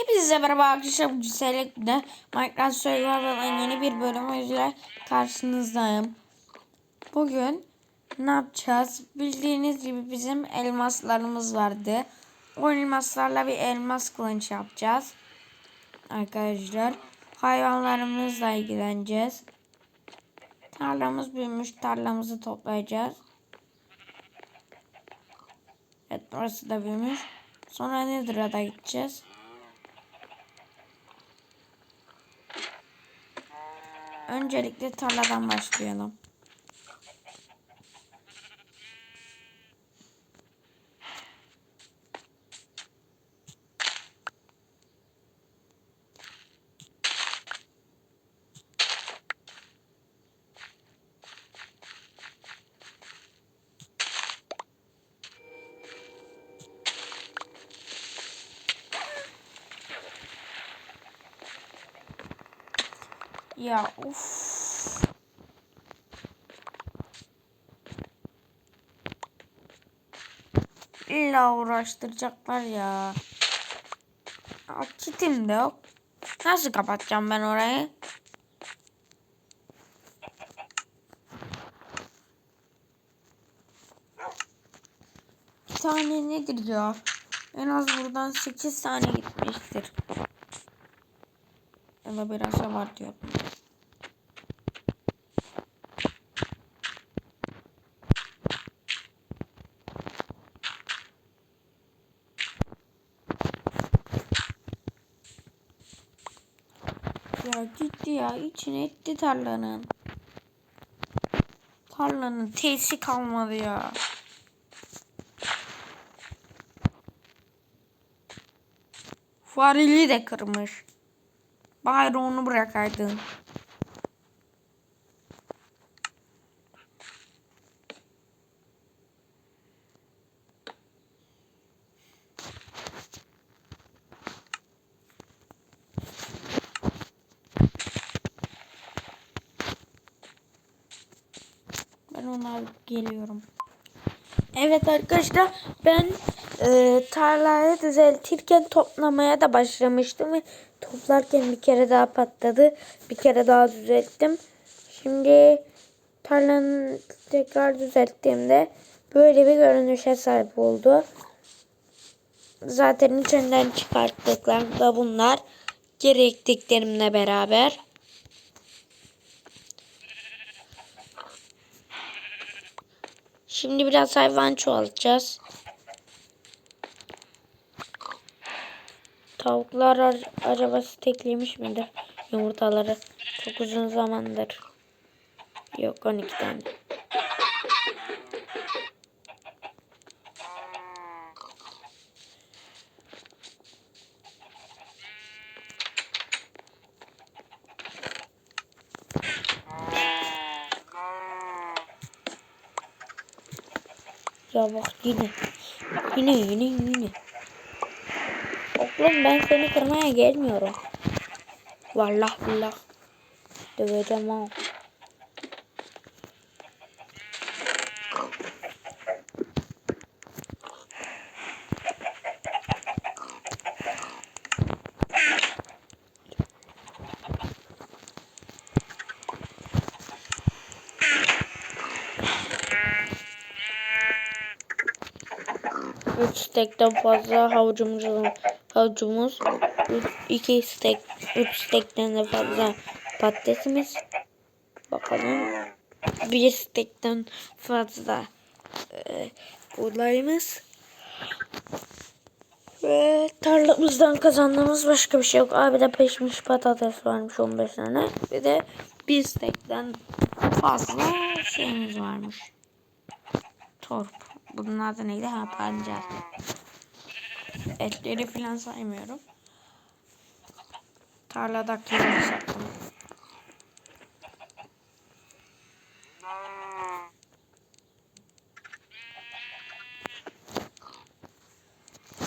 Hepinize merhaba arkadaşlar. Bu Güzellikle Minecraft Survival'ın yeni bir bölümüyle karşınızdayım. Bugün ne yapacağız? Bildiğiniz gibi bizim elmaslarımız vardı. O elmaslarla bir elmas kılıç yapacağız. Arkadaşlar. Hayvanlarımızla ilgileneceğiz. Tarlamız büyümüş. Tarlamızı toplayacağız. Evet burası da büyümüş. Sonra Nether'a gideceğiz. Öncelikle tarladan başlayalım. Ya uf. İlla uğraştıracaklar ya. Aa, Kitim de yok. Nasıl kapatacağım ben orayı? Bir tane nedir ya? En az buradan 8 tane gitmiştir. Ya da biraz var diyor. Gitti ya içine etti tarlanın. Tarlanın tesi kalmadı ya. Fareli de kırmış. Bari onu bırakaydın. Onu geliyorum. Evet arkadaşlar ben e, tarlayı düzeltirken toplamaya da başlamıştım ve toplarken bir kere daha patladı. Bir kere daha düzelttim. Şimdi tarlanı tekrar düzelttiğimde böyle bir görünüşe sahip oldu. Zaten içinden çıkarttıklarım da bunlar. Geri ektiklerimle beraber. Şimdi biraz hayvan çoğaltacağız. Tavuklar ar- acaba steklemiş midir yumurtaları? Çok uzun zamandır. Yok 12 tane. Ya bak yine. Yine yine yine. Oğlum ben seni kırmaya gelmiyorum. Vallahi billah. Döveceğim ha. Üç stekten fazla havucumuz havucumuz. Üç, iki stek, üç stekten de fazla patatesimiz. Bakalım. Bir stekten fazla e, buğdayımız. Ve tarlamızdan kazandığımız başka bir şey yok. Abi de peşmiş patates varmış 15 tane. Bir de bir stekten fazla şeyimiz varmış. Torp. Bunun adı neydi? Ha pancar. Etleri falan saymıyorum. Tarladakileri sattım.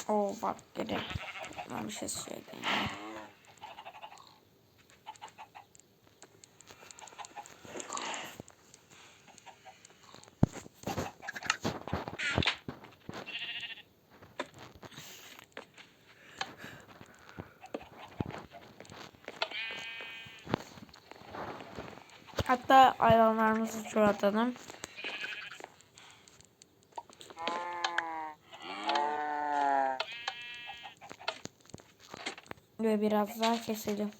Oo bak geri. Ben bir şey söyleyeyim. Hatta hayvanlarımızı çoğaltalım. Ve biraz daha keselim.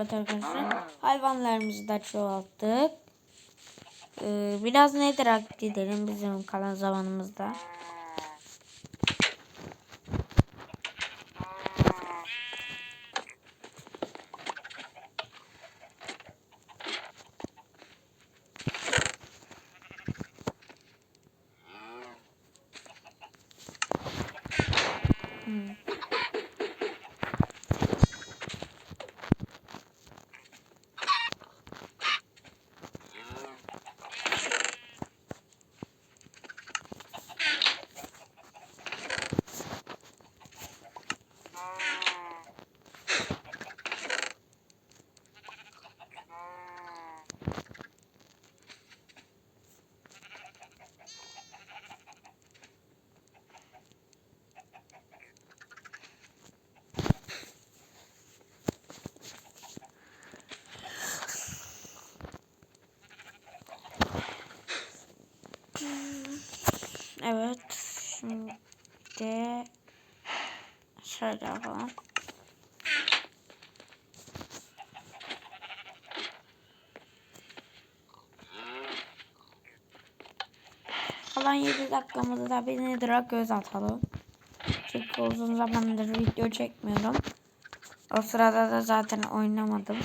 Evet arkadaşlar. Hayvanlarımızı da çoğalttık. Ee, biraz nedir edelim bizim kalan zamanımızda. Hmm. Evet. Şimdi şöyle yapalım. Kalan 7 dakikamızda da bir Nether'a göz atalım. Çünkü uzun zamandır video çekmiyorum. O sırada da zaten oynamadım.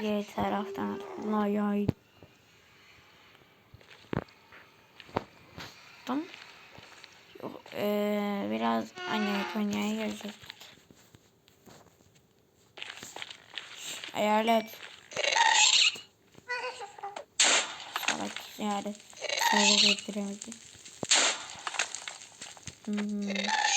Diğer taraftan Tamam. Yok, ee, biraz anne Konya'ya gireceğiz. Hayalet. Salak hayalet. Sadece getiremedim. Hmm.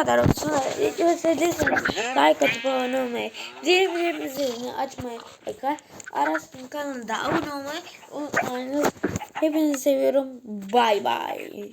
Kadar olsun. Video sevdiyseniz like atıp abone olmayı, zilimizi açmayı ve Aras'ın kanalında abone olmayı unutmayınız. Hepinizi seviyorum. Bay bay.